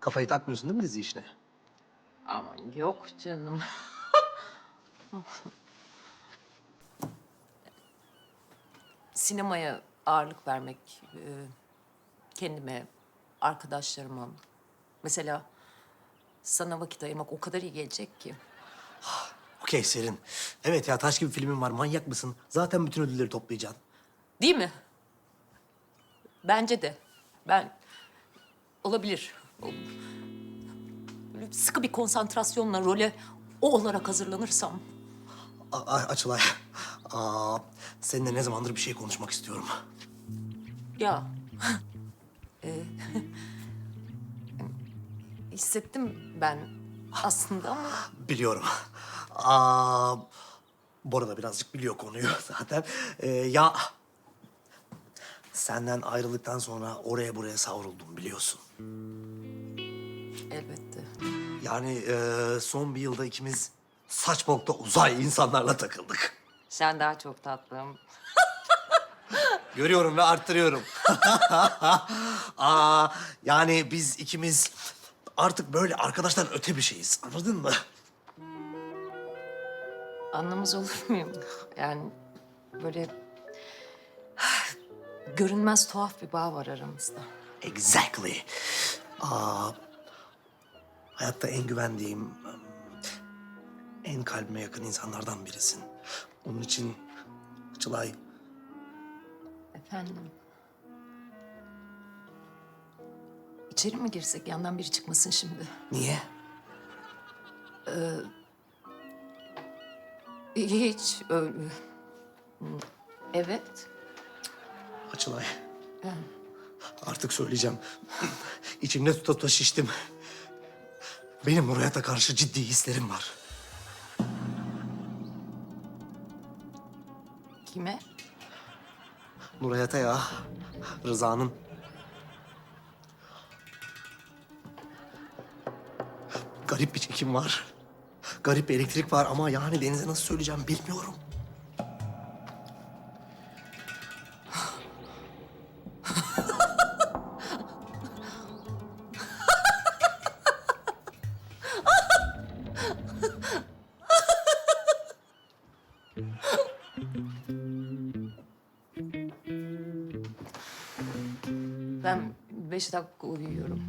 Kafayı takmıyorsun değil mi dizi işine? Aman yok canım. Sinemaya ağırlık vermek, e, kendime, arkadaşlarıma, mesela sana vakit ayırmak o kadar iyi gelecek ki. Okey Serin. Evet ya taş gibi filmin var. Manyak mısın? Zaten bütün ödülleri toplayacaksın. Değil mi? Bence de. Ben olabilir. Böyle sıkı bir konsantrasyonla role o olarak hazırlanırsam. A- a- Açılay. Aa, seninle ne zamandır bir şey konuşmak istiyorum. Ya. Ee, hissettim ben aslında ama Biliyorum. Aa, Bora da birazcık biliyor konuyu zaten. Ee, ya senden ayrıldıktan sonra oraya buraya savruldum biliyorsun. Elbette. Yani e, son bir yılda ikimiz saçmalıkta uzay insanlarla takıldık. Sen daha çok tatlım. Görüyorum ve arttırıyorum. Aa, yani biz ikimiz artık böyle arkadaştan öte bir şeyiz. Anladın mı? Anlamaz olur muyum? Yani böyle görünmez tuhaf bir bağ var aramızda. Exactly. Aa, hayatta en güvendiğim, en kalbime yakın insanlardan birisin. Onun için Çılay, Efendim? İçeri mi girsek? Yandan biri çıkmasın şimdi. niye? Hiç öyle. Evet. Açılay. Artık söyleyeceğim. İçimde tuta tuta şiştim. Benim Nurayat'a karşı ciddi hislerim var. Kime? Nurayat'a ya. Rıza'nın. Garip bir çekim var. Garip bir elektrik var ama yani Deniz'e nasıl söyleyeceğim bilmiyorum. Ben beş dakika uyuyorum.